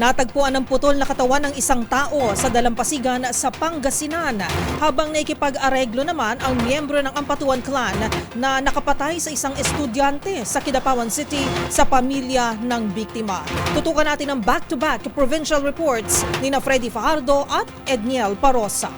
Natagpuan ang putol na katawan ng isang tao sa dalampasigan sa Pangasinan habang naikipag-areglo naman ang miyembro ng Ampatuan Clan na nakapatay sa isang estudyante sa Kidapawan City sa pamilya ng biktima. Tutukan natin ang back-to-back provincial reports ni na Freddy Fajardo at Edniel Parosa.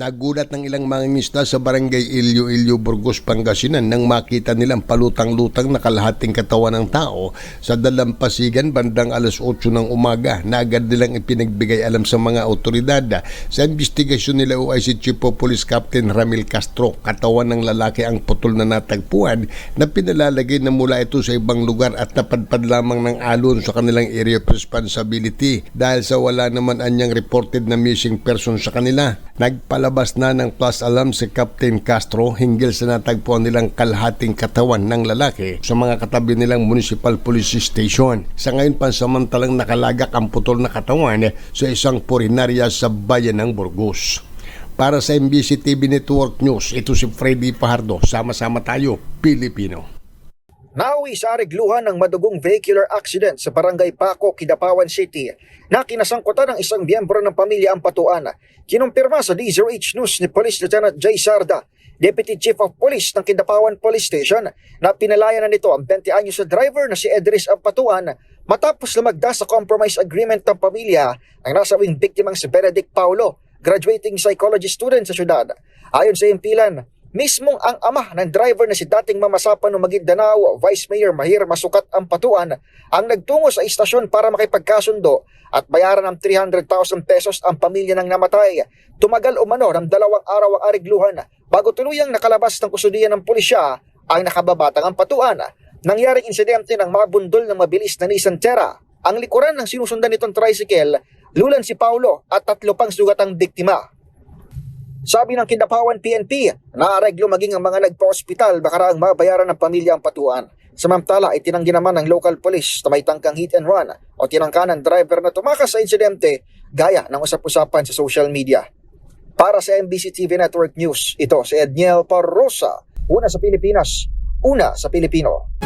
Nagulat ng ilang mga ngisda sa barangay Ilyo Ilyo Burgos, Pangasinan nang makita nilang palutang-lutang na kalahating katawan ng tao sa dalampasigan bandang alas 8 ng umaga na agad nilang ipinagbigay alam sa mga otoridad. Sa investigasyon nila ay si Chief of Police Captain Ramil Castro, katawan ng lalaki ang putol na natagpuan na pinalalagay na mula ito sa ibang lugar at napadpad lamang ng alon sa kanilang area of responsibility dahil sa wala naman anyang reported na missing person sa kanila. Nagpalabas na ng plus alam si Captain Castro hinggil sa natagpuan nilang kalhating katawan ng lalaki sa mga katabi nilang Municipal Police Station. Sa ngayon pansamantalang nakalagak ang putol na katawan sa isang purinarya sa bayan ng Burgos. Para sa MBC TV Network News, ito si Freddy Pahardo. Sama-sama tayo, Pilipino. Nauwi sa arigluhan ng madugong vehicular accident sa Barangay Paco, Kidapawan City na kinasangkutan ng isang miyembro ng pamilya ang patuan. Kinumpirma sa DZRH News ni Police Lieutenant Jay Sarda, Deputy Chief of Police ng Kidapawan Police Station na pinalayan na nito ang 20 anyos na driver na si Edris Ampatuan matapos lumagda sa compromise agreement ng pamilya ang nasawing biktimang si Benedict Paulo, graduating psychology student sa syudad. Ayon sa impilan, Mismong ang ama ng driver na si dating mamasapan ng Maguindanao, Vice Mayor Mahir Masukat ang patuan, ang nagtungo sa istasyon para makipagkasundo at bayaran ng 300,000 pesos ang pamilya ng namatay. Tumagal umano ng dalawang araw ang arigluhan bago tuluyang nakalabas ng kusudian ng pulisya ang nakababatang ang patuan. Nangyaring insidente ng mabundol ng mabilis na Nissan Terra. Ang likuran ng sinusundan nitong tricycle, lulan si Paulo at tatlo pang sugatang biktima. Sabi ng Kindapawan PNP, naareglo maging ang mga nagpa-ospital baka raang mabayaran ng pamilya ang patuan. Samantala, itinanggi naman ng local police na may tangkang hit and run o tinangka ng driver na tumakas sa insidente gaya ng usap-usapan sa social media. Para sa MBC TV Network News, ito si Edniel Parrosa, una sa Pilipinas, una sa Pilipino.